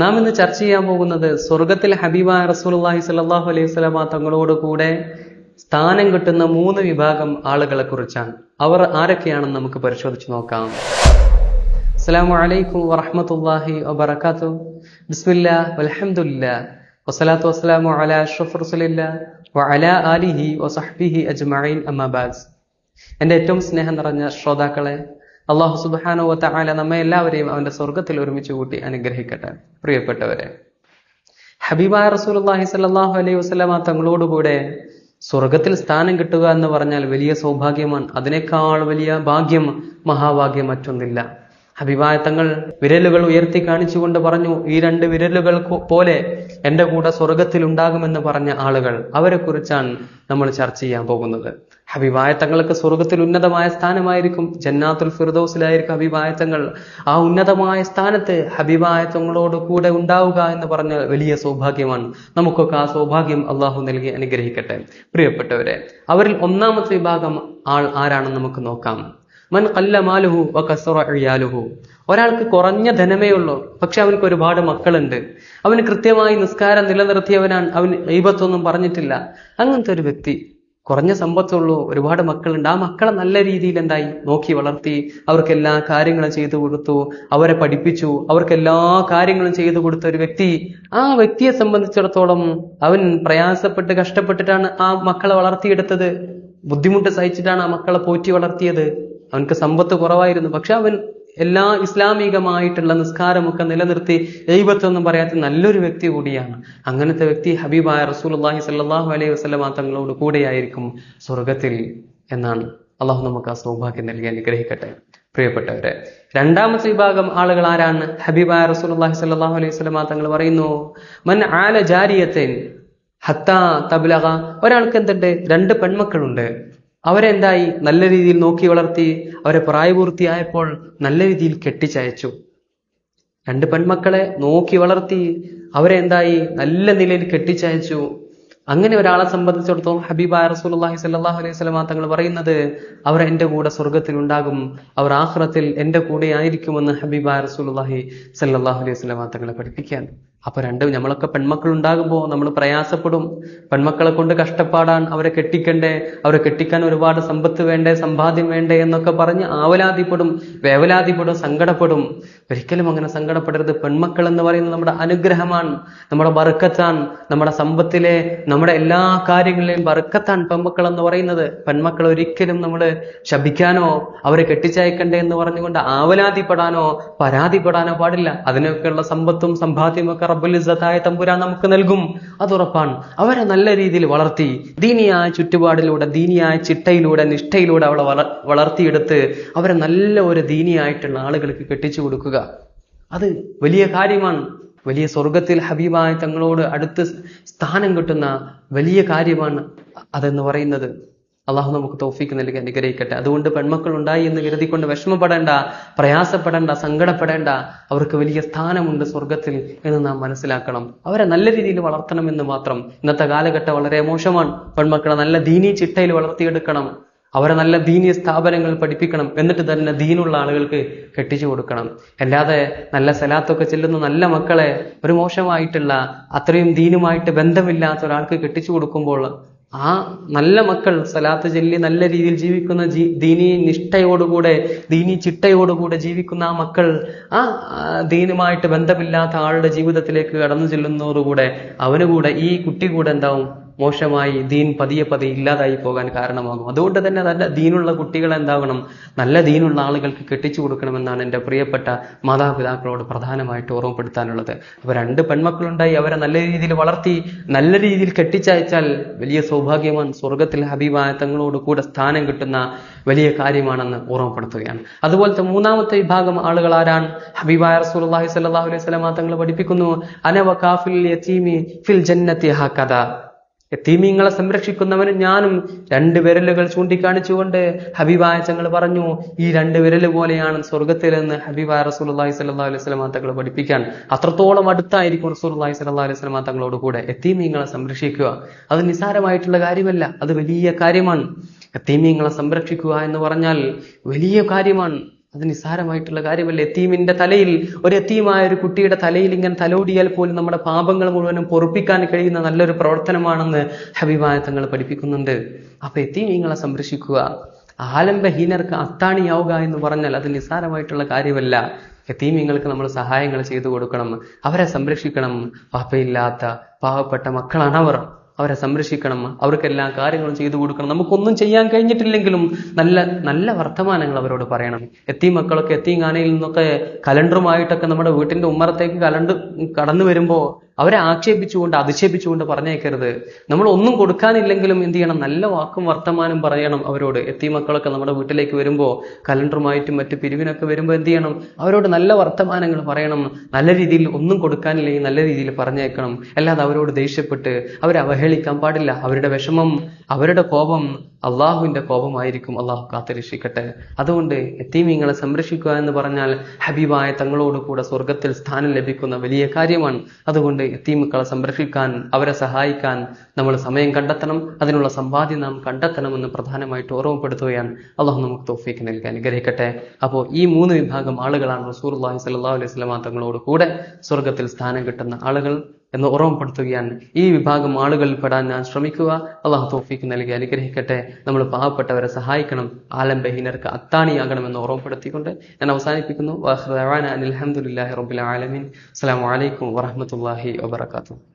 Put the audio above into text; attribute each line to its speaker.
Speaker 1: നാം ഇന്ന് ചർച്ച ചെയ്യാൻ പോകുന്നത് സ്വർഗത്തിൽ ഹബീബായ റസൂലുള്ളാഹി സ്വല്ലല്ലാഹു അലൈഹി സ്വലാമ തങ്ങളോട് കൂടെ സ്ഥാനം കിട്ടുന്ന മൂന്ന് വിഭാഗം ആളുകളെ കുറിച്ചാണ്. അവർ ആരൊക്കെയാണെന്ന് നമുക്ക് പരിശോധിച്ച് നോക്കാം. അസ്സലാമു അലൈക്കും വറഹ്മത്തുള്ളാഹി വബർക്കാത്തു ബിസ്മില്ലാ വലഹമുല്ല വസ്സലാത്തു വസ്സലാമു അല അഷ്റഫ് റസൂലില്ലാ വഅലാ ആലിഹി വസഹ്ബിഹി അജ്മഈൻ. അമ്മാ ബഅദ് എന്റെ ഏറ്റവും സ്നേഹം നിറഞ്ഞ ശ്രോതാക്കളെ അള്ളാഹു സുബ്ഹാനഹു വതആല നമ്മെ എല്ലാവരെയും അവന്റെ സ്വർഗത്തിൽ ഒരുമിച്ച് കൂട്ടി അനുഗ്രഹിക്കട്ടെ. പ്രിയപ്പെട്ടവരെ ഹബീബായ റസൂലുള്ളാഹി സ്വല്ലല്ലാഹു അലൈഹി വസല്ലമ തങ്ങളോടുകൂടെ സ്വർഗത്തിൽ സ്ഥാനം കിട്ടുക എന്ന് പറഞ്ഞാൽ വലിയ സൗഭാഗ്യമാണ്. അതിനേക്കാൾ വലിയ ഭാഗ്യം മഹാഭാഗ്യം മറ്റൊന്നില്ല. ഹബീബായ തങ്ങൾ വിരലുകൾ ഉയർത്തി കാണിച്ചുകൊണ്ട് പറഞ്ഞു ഈ രണ്ട് വിരലുകൾ പോലെ എന്റെ കൂടെ സ്വർഗത്തിൽ ഉണ്ടാകുമെന്ന് പറഞ്ഞ ആളുകൾ അവരെ കുറിച്ചാണ് നമ്മൾ ചർച്ച ചെയ്യാൻ പോകുന്നത്. ഹബീബായ തങ്ങൾക്ക് സ്വർഗത്തിൽ ഉന്നതമായ സ്ഥാനമായിരിക്കും ജന്നാത്തുൽ ഫിർദോസിലായിരിക്കും അഭിവായത്തങ്ങൾ തങ്ങൾ. ആ ഉന്നതമായ സ്ഥാനത്ത് അഭിവായത്തങ്ങളോട് കൂടെ ഉണ്ടാവുക എന്ന് പറഞ്ഞ വലിയ സൗഭാഗ്യമാണ്. നമുക്കൊക്കെ ആ സൗഭാഗ്യം അള്ളാഹു നൽകി അനുഗ്രഹിക്കട്ടെ. പ്രിയപ്പെട്ടവരെ അവരിൽ ഒന്നാമത്തെ വിഭാഗം ആൾ ആരാണെന്ന് നമുക്ക് നോക്കാം. മൻ കല്ല മാലുഹു വ ഇയാലുഹു. ഒരാൾക്ക് കുറഞ്ഞ ധനമേ ഉള്ളൂ പക്ഷെ അവനക്ക് ഒരുപാട് മക്കളുണ്ട്. അവന് കൃത്യമായി നിസ്കാരം നിലനിർത്തിയവനാണ് അവൻ ഈപത്തൊന്നും പറഞ്ഞിട്ടില്ല. അങ്ങനത്തെ ഒരു വ്യക്തി കുറഞ്ഞ സമ്പത്തുള്ളൂ ഒരുപാട് മക്കളുണ്ട്. ആ മക്കളെ നല്ല രീതിയിൽ എന്തായി? നോക്കി വളർത്തി അവർക്ക് എല്ലാ കാര്യങ്ങളും ചെയ്തു കൊടുത്തു അവരെ പഠിപ്പിച്ചു അവർക്ക് എല്ലാ കാര്യങ്ങളും ചെയ്തു കൊടുത്ത ഒരു വ്യക്തി. ആ വ്യക്തിയെ സംബന്ധിച്ചിടത്തോളം അവൻ പ്രയാസപ്പെട്ട് കഷ്ടപ്പെട്ടിട്ടാണ് ആ മക്കളെ വളർത്തിയെടുത്തത്. ബുദ്ധിമുട്ട് സഹിച്ചിട്ടാണ് ആ മക്കളെ പോറ്റി വളർത്തിയത്. അവൻക്ക് സമ്പത്ത് കുറവായിരുന്നു. പക്ഷെ അവൻ എല്ലാ ഇസ്ലാമികമായിട്ടുള്ള നിസ്കാരമൊക്കെ നിലനിർത്തി ദൈവത്വമൊന്നും പറയാത്ത നല്ലൊരു വ്യക്തി കൂടിയാണ്. അങ്ങനത്തെ വ്യക്തി ഹബീബായ റസൂലുള്ളാഹി സല്ലാഹു അലൈഹി വസല്ലമ തങ്ങളോട് കൂടെയായിരിക്കും സ്വർഗത്തിൽ എന്നാണ് അള്ളാഹു നമുക്ക് ആ സൗഭാഗ്യം നൽകി അനുഗ്രഹിക്കട്ടെ. പ്രിയപ്പെട്ടവരെ രണ്ടാമത്തെ വിഭാഗം ആളുകൾ ആരാണ്? ഹബീബായ റസൂലുള്ളാഹി സല്ലാഹു അലൈഹി വസല്ലമ തങ്ങൾ പറയുന്നു മൻ ആല ജാരിയത്തൻ ഹത്താ തബ്ലഹ ഒരാൾക്ക് എന്തുണ്ട്? രണ്ട് പെൺമക്കളുണ്ട്. അവരെ എന്തായി നല്ല രീതിയിൽ നോക്കി വളർത്തി അവരെ പ്രായപൂർത്തിയായപ്പോൾ നല്ല രീതിയിൽ കെട്ടിച്ചയച്ചു. രണ്ട് പെൺമക്കളെ നോക്കി വളർത്തി അവരെ എന്തായി നല്ല നിലയിൽ കെട്ടിച്ചയച്ചു. അങ്ങനെ ഒരാളെ സംബന്ധിച്ചിടത്തോളം ഹബീബായ റസൂലുള്ളാഹി സല്ലാഹു അലൈഹി വസല്ലമ തങ്ങൾ പറയുന്നത് അവർ എന്റെ കൂടെ സ്വർഗത്തിൽ ഉണ്ടാകും അവർ ആഹ്റത്തിൽ എന്റെ കൂടെ ആയിരിക്കുമെന്ന് ഹബീബ റസൂലുള്ളാഹി സല്ലാഹു അലൈഹി വസല്ലമ തങ്ങളെ പഠിപ്പിക്കാൻ അപ്പൊ രണ്ട് നമ്മളൊക്കെ പെൺമക്കൾ ഉണ്ടാകുമ്പോൾ നമ്മൾ പ്രയാസപ്പെടും. പെൺമക്കളെ കൊണ്ട് കഷ്ടപ്പാടാൻ അവരെ കെട്ടിക്കണ്ടേ? അവരെ കെട്ടിക്കാൻ ഒരുപാട് സമ്പത്ത് വേണ്ടേ? സമ്പാദ്യം വേണ്ടേ? എന്നൊക്കെ പറഞ്ഞ് ആവലാതിപ്പെടും വേവലാതിപ്പെടും സങ്കടപ്പെടും. ഒരിക്കലും അങ്ങനെ സങ്കടപ്പെടരുത്. പെൺമക്കൾ എന്ന് പറയുന്നത് നമ്മുടെ അനുഗ്രഹമാണ് നമ്മുടെ ബർക്കത്താണ് നമ്മുടെ സമ്പത്തിലെ നമ്മുടെ എല്ലാ കാര്യങ്ങളിലെയും ബർക്കത്താണ് പെൺമക്കൾ എന്ന് പറയുന്നത്. പെൺമക്കൾ ഒരിക്കലും നമ്മൾ ശപിക്കാനോ അവരെ കെട്ടിച്ചയക്കണ്ടേ എന്ന് പറഞ്ഞുകൊണ്ട് ആവലാതിപ്പെടാനോ പരാതിപ്പെടാനോ പാടില്ല. അതിനൊക്കെയുള്ള സമ്പത്തും സമ്പാദ്യവും ഒക്കെ റബ്ബുൽ ഇസ്സത്തായ തമ്പുരാൻ നമുക്ക് നൽകും. അത് ഉറപ്പാണ് അവരെ നല്ല രീതിയിൽ വളർത്തി ദീനിയായ ചുറ്റുപാടിലൂടെ ദീനിയായ ചിട്ടയിലൂടെ നിഷ്ഠയിലൂടെ അവളെ വള വളർത്തിയെടുത്ത് അവരെ നല്ല ഒരു ദീനിയായിട്ടുള്ള ആളുകൾക്ക് കെട്ടിച്ചു കൊടുക്കുക. അത് വലിയ കാര്യമാണ്. വലിയ സ്വർഗത്തിൽ ഹബീബായ തങ്ങളോട് അടുത്ത് സ്ഥാനം കിട്ടുന്ന വലിയ കാര്യമാണ് അതെന്ന് പറയുന്നത്. അള്ളാഹു നമുക്ക് തോഫിക്ക് നൽകി അനുഗ്രഹിക്കട്ടെ. അതുകൊണ്ട് പെൺമക്കൾ ഉണ്ടായി എന്ന് കരുതിക്കൊണ്ട് വിഷമപ്പെടേണ്ട പ്രയാസപ്പെടേണ്ട സങ്കടപ്പെടേണ്ട അവർക്ക് വലിയ സ്ഥാനമുണ്ട് സ്വർഗത്തിൽ എന്ന് നാം മനസ്സിലാക്കണം. അവരെ നല്ല രീതിയിൽ വളർത്തണം എന്ന് മാത്രം. ഇന്നത്തെ കാലഘട്ടം വളരെ മോശമാണ്. പെൺമക്കളെ നല്ല ദീനീ ചിട്ടയിൽ വളർത്തിയെടുക്കണം. അവരെ നല്ല ദീനീയ സ്ഥാപനങ്ങൾ പഠിപ്പിക്കണം. എന്നിട്ട് തന്നെ ദീനുള്ള ആളുകൾക്ക് കെട്ടിച്ചു കൊടുക്കണം. അല്ലാതെ നല്ല സലാത്തൊക്കെ ചെല്ലുന്ന നല്ല മക്കളെ ഒരു മോശമായിട്ടുള്ള അത്രയും ദീനുമായിട്ട് ബന്ധമില്ലാത്ത ഒരാൾക്ക് കെട്ടിച്ചു കൊടുക്കുമ്പോൾ ആ നല്ല മക്കൾ സലാത്ത് ചൊല്ലി നല്ല രീതിയിൽ ജീവിക്കുന്ന ജീ ദീനി നിഷ്ഠയോടുകൂടെ ദീനി ചിട്ടയോടുകൂടെ ജീവിക്കുന്ന ആ മക്കൾ ആ ദീനുമായിട്ട് ബന്ധമില്ലാത്ത ആളുടെ ജീവിതത്തിലേക്ക് കടന്നു ചെല്ലുന്നതോടുകൂടെ അവന് കൂടെ ഈ കുട്ടി കൂടെ എന്താവും? മോശമായി ദീൻ പതിയെ പതിയെ ഇല്ലാതായി പോകാൻ കാരണമാകും. അതുകൊണ്ട് തന്നെ നല്ല ദീനുള്ള കുട്ടികളെ എന്താകണം നല്ല ദീനുള്ള ആളുകൾക്ക് കെട്ടിച്ചു കൊടുക്കണമെന്നാണ് എന്റെ പ്രിയപ്പെട്ട മാതാപിതാക്കളോട് പ്രധാനമായിട്ട് ഓർമ്മപ്പെടുത്താനുള്ളത്. അപ്പൊ രണ്ട് പെൺമക്കളുണ്ടായി അവരെ നല്ല രീതിയിൽ വളർത്തി നല്ല രീതിയിൽ കെട്ടിച്ചയച്ചാൽ വലിയ സൗഭാഗ്യമാണ് സ്വർഗത്തിൽ ഹബീബായ തങ്ങളോട് കൂടെ സ്ഥാനം കിട്ടുന്ന വലിയ കാര്യമാണെന്ന് ഓർമ്മപ്പെടുത്തുകയാണ്. അതുപോലത്തെ മൂന്നാമത്തെ വിഭാഗം ആളുകൾ ആരാണ്? ഹബീബായ റസൂലുള്ളാഹി സല്ലാഹു അലൈഹി സ്വലമാ തങ്ങൾ പഠിപ്പിക്കുന്നു. അനവ കാഫിൽ യതീമി ഫിൽ ജന്നത്തി ഹകദ യത്തീമീങ്ങളെ സംരക്ഷിക്കുന്നവന് ഞാനും രണ്ട് വിരലുകൾ ചൂണ്ടിക്കാണിച്ചുകൊണ്ട് ഹബീബായ പറഞ്ഞു ഈ രണ്ട് വിരൽ പോലെയാണ് സ്വർഗത്തിലെന്ന് ഹബീബായ റസൂലുള്ളാഹി സ്വല്ലല്ലാഹു അലൈഹി വസല്ലമ തങ്ങൾ പഠിപ്പിക്കാൻ. അത്രത്തോളം അടുത്തായിരിക്കും റസൂലുള്ളാഹി സ്വല്ലല്ലാഹു അലൈഹി വസല്ലമ തങ്ങളോട് കൂടെ എത്തീമിങ്ങളെ സംരക്ഷിക്കുക. അത് നിസാരമായിട്ടുള്ള കാര്യമല്ല അത് വലിയ കാര്യമാണ്. എത്തീമിങ്ങളെ സംരക്ഷിക്കുക എന്ന് പറഞ്ഞാൽ വലിയ കാര്യമാണ്. അത് നിസ്സാരമായിട്ടുള്ള കാര്യമല്ല? എത്തീമിന്റെ തലയിൽ ഒരു എത്തീമായ ഒരു കുട്ടിയുടെ തലയിൽ ഇങ്ങനെ തലോടിയാൽ പോലും നമ്മുടെ പാപങ്ങൾ മുഴുവനും പൊറുപ്പിക്കാൻ കഴിയുന്ന നല്ലൊരു പ്രവർത്തനമാണെന്ന് ഹബീബായ തങ്ങൾ പഠിപ്പിക്കുന്നുണ്ട്. അപ്പൊ എത്തീമീങ്ങളെ സംരക്ഷിക്കുക. ആലംബഹീനർക്ക് അത്താണിയാവുക എന്ന് പറഞ്ഞാൽ അത് നിസ്സാരമായിട്ടുള്ള കാര്യമല്ല. എത്തീമീങ്ങൾക്ക് നമ്മൾ സഹായങ്ങൾ ചെയ്തു കൊടുക്കണം. അവരെ സംരക്ഷിക്കണം. പാപ്പയില്ലാത്ത പാവപ്പെട്ട മക്കളാണ് അവർ അവരെ സംരക്ഷിക്കണം അവർക്ക് എല്ലാ കാര്യങ്ങളും ചെയ്തു കൊടുക്കണം. നമുക്കൊന്നും ചെയ്യാൻ കഴിഞ്ഞിട്ടില്ലെങ്കിലും നല്ല നല്ല വർത്തമാനങ്ങൾ അവരോട് പറയണം. എത്തി മക്കളൊക്കെ എത്തി ഗാനയിൽ നിന്നൊക്കെ കലണ്ടറുമായിട്ടൊക്കെ നമ്മുടെ വീട്ടിന്റെ ഉമ്മറത്തേക്ക് കലണ്ട് കടന്നു വരുമ്പോ അവരെ ആക്ഷേപിച്ചുകൊണ്ട് അധിക്ഷേപിച്ചുകൊണ്ട് പറഞ്ഞേക്കരുത്. നമ്മൾ ഒന്നും കൊടുക്കാനില്ലെങ്കിലും എന്ത് ചെയ്യണം? നല്ല വാക്കും വർത്തമാനം പറയണം അവരോട്. എത്തി മക്കളൊക്കെ നമ്മുടെ വീട്ടിലേക്ക് വരുമ്പോൾ കലണ്ടറുമായിട്ടും മറ്റു പിരിവിനൊക്കെ വരുമ്പോൾ എന്ത് ചെയ്യണം? അവരോട് നല്ല വർത്തമാനങ്ങൾ പറയണം. നല്ല രീതിയിൽ ഒന്നും കൊടുക്കാനില്ലെങ്കിൽ നല്ല രീതിയിൽ പറഞ്ഞേക്കണം. അല്ലാതെ അവരോട് ദേഷ്യപ്പെട്ട് അവരെ അവഹേളിക്കാൻ പാടില്ല. അവരുടെ വിഷമം അവരുടെ കോപം അള്ളാഹുവിന്റെ കോപമായിരിക്കും. അള്ളാഹു കാത്തുരക്ഷിക്കട്ടെ. അതുകൊണ്ട് എത്തീമീങ്ങളെ സംരക്ഷിക്കുക എന്ന് പറഞ്ഞാൽ ഹബീബായ തങ്ങളോട് കൂടെ സ്വർഗത്തിൽ സ്ഥാനം ലഭിക്കുന്ന വലിയ കാര്യമാണ്. അതുകൊണ്ട് എത്തീമുക്കളെ സംരക്ഷിക്കാൻ അവരെ സഹായിക്കാൻ നമ്മൾ സമയം കണ്ടെത്തണം. അതിനുള്ള സമ്പാദ്യം നാം കണ്ടെത്തണമെന്ന് പ്രധാനമായിട്ട് ഓർമ്മപ്പെടുത്തുകയാണ് അള്ളാഹു നമുക്ക് തോഫീക്ക് നൽകി അനുഗ്രഹിക്കട്ടെ. അപ്പോൾ ഈ മൂന്ന് വിഭാഗം ആളുകളാണ് റസൂർ അള്ളാഹി സല്ലാ അലൈഹി സ്വലാ തങ്ങളോട് കൂടെ സ്വർഗത്തിൽ സ്ഥാനം കിട്ടുന്ന ആളുകൾ. എന്ന് ഓർമ്മപ്പെടുത്തുകയാണ്. ഈ വിഭാഗം ആളുകളിൽ പെടാൻ ഞാൻ ശ്രമിക്കുക. അള്ളാഹു തോഫിക്ക് നൽകി അനുഗ്രഹിക്കട്ടെ. നമ്മൾ പാവപ്പെട്ടവരെ സഹായിക്കണം. ആലംബഹീനർക്ക് അത്താണിയാകണമെന്ന് ഓർമ്മപ്പെടുത്തിക്കൊണ്ട് ഞാൻ അവസാനിപ്പിക്കുന്നു. അലഹമുല്ലാഹി റബുൽ ആലമീൻ. അസ്സാം വലൈക്കും വറഹമത്തല്ലാഹി വാബർക്കാത്തു